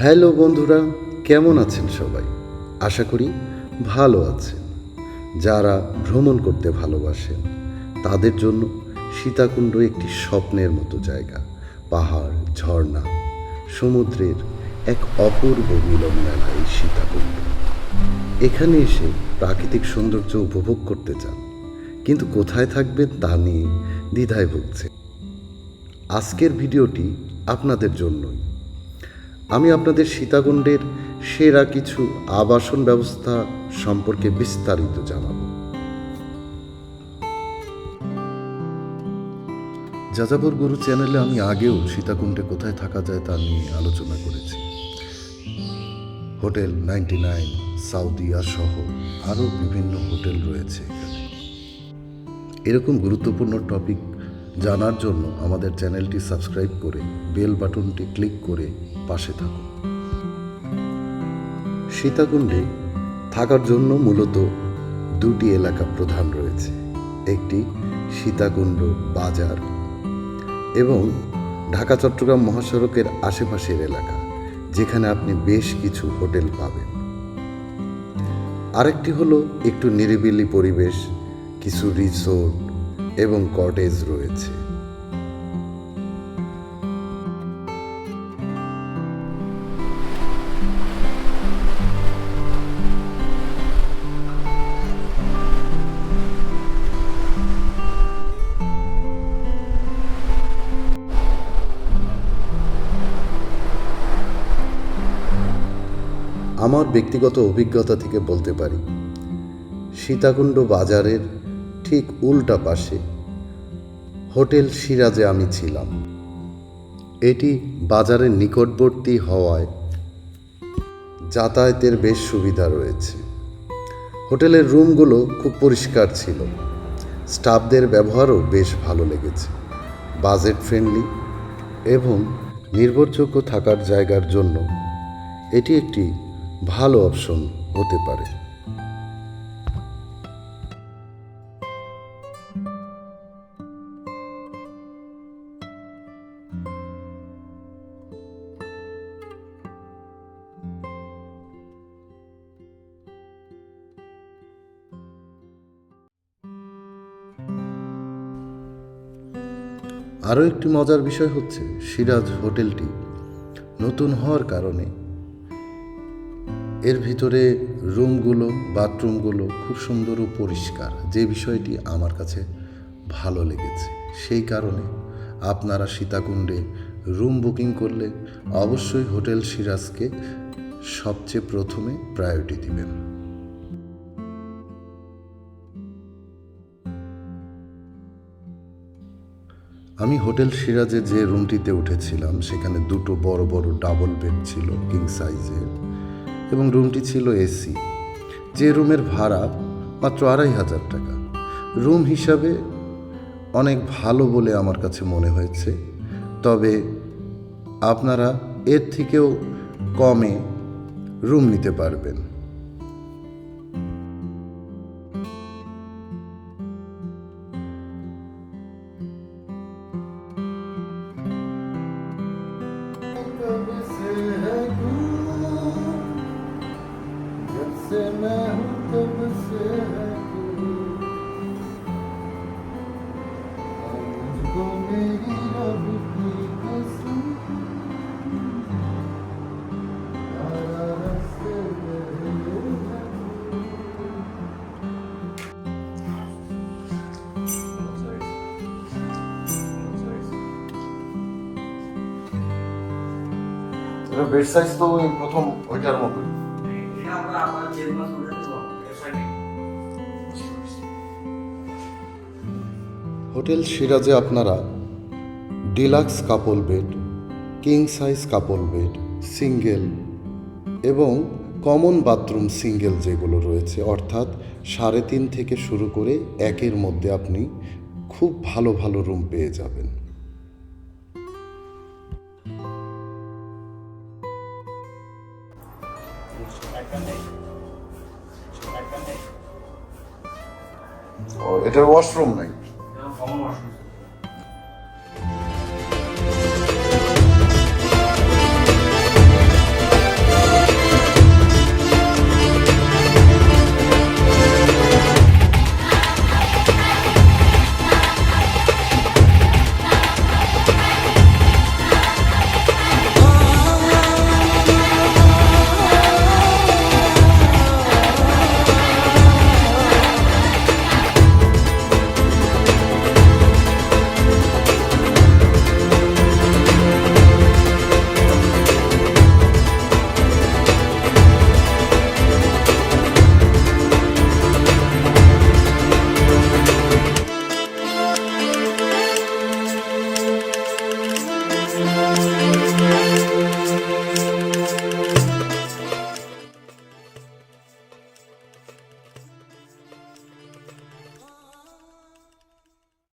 Hello বন্ধুরা, কেমন আছেন সবাই? আশা করি ভালো আছেন। যারা ভ্রমণ করতে ভালোবাসেন, তাদের জন্য সীতাকুণ্ড একটি স্বপ্নের মতো জায়গা। পাহাড়, ঝর্ণা, সমুদ্রের এক অপূর্ব মিলন মেলা এই সীতাকুণ্ড। এখানে এসে প্রাকৃতিক সৌন্দর্য উপভোগ করতে চান, কিন্তু কোথায় থাকবেন তা নিয়ে দ্বিধায় ভুগছে আজকের ভিডিওটি আপনাদের জন্যই। আমি আপনাদের সীতাকুণ্ডের সেরা কিছু আবাসন ব্যবস্থা সম্পর্কে বিস্তারিত জানাব। যাযাবর গুরু চ্যানেলে আমি আগেও সীতাকুণ্ডে কোথায় থাকা যায় তা নিয়ে আলোচনা করেছি। হোটেল নাইনটি নাইন সাউদিয়া সহ আরও বিভিন্ন হোটেল রয়েছে এখানে। এরকম গুরুত্বপূর্ণ টপিক জানার জন্য আমাদের চ্যানেলটি সাবস্ক্রাইব করে বেল বাটনটি ক্লিক করে পাশে থাকুন। সীতাকুণ্ডে থাকার জন্য মূলত দুটি এলাকা প্রধান রয়েছে। একটি সীতাকুণ্ড বাজার এবং ঢাকা, চট্টগ্রাম মহাসড়কের আশেপাশের এলাকা, যেখানে আপনি বেশ কিছু হোটেল পাবেন। আরেকটি হলো একটু নিরিবিলি পরিবেশ, কিছু রিসোর্ট এবং কটেজ রয়েছে। আমার ব্যক্তিগত অভিজ্ঞতা থেকে বলতে পারি সীতাকুণ্ড বাজারের ঠিক উল্টা পাশে হোটেল সিরাজে আমি ছিলাম। এটি বাজারের নিকটবর্তী হওয়ায় যাতায়াতের বেশ সুবিধা রয়েছে। হোটেলের রুমগুলো খুব পরিষ্কার ছিল। স্টাফদের ব্যবহারও বেশ ভালো লেগেছে। বাজেট ফ্রেন্ডলি এবং নির্ভরযোগ্য থাকার জায়গার জন্য এটি একটি ভালো অপশন হতে পারে। আরও একটি মজার বিষয় হচ্ছে সিরাজ হোটেলটি নতুন হওয়ার কারণে। এর ভিতরে রুমগুলো, বাথরুমগুলো খুব সুন্দর ও পরিষ্কার, যে বিষয়টি আমার কাছে ভালো লেগেছে। সেই কারণে আপনারা সীতাকুণ্ডে রুম বুকিং করলে অবশ্যই হোটেল সিরাজকে সবচেয়ে প্রথমে প্রায়োরিটি দিবেন। আমি হোটেল সিরাজে যে রুমটিতে উঠেছিলাম, সেখানে দুটো বড় বড় ডাবল বেড ছিল কিং সাইজের এবং রুমটি ছিল এসি। যে রুমের ভাড়া মাত্র আড়াই হাজার টাকা। রুম হিসাবে অনেক ভালো বলে আমার কাছে মনে হয়েছে, তবে আপনারা এর থেকেও কমে রুম নিতে পারবেন। বেড সাইজ তো ওই প্রথম ওইটার মতো হোটেল সিরাজে আপনারা deluxe couple bed, king size couple bed, single এবং কমন বাথরুম সিঙ্গেল যেগুলো রয়েছে, অর্থাৎ সাড়ে তিন থেকে শুরু করে একের মধ্যে আপনি খুব ভালো ভালো রুম পেয়ে যাবেন। এটার ওয়াশরুম নাই? kafama başlıyorsun.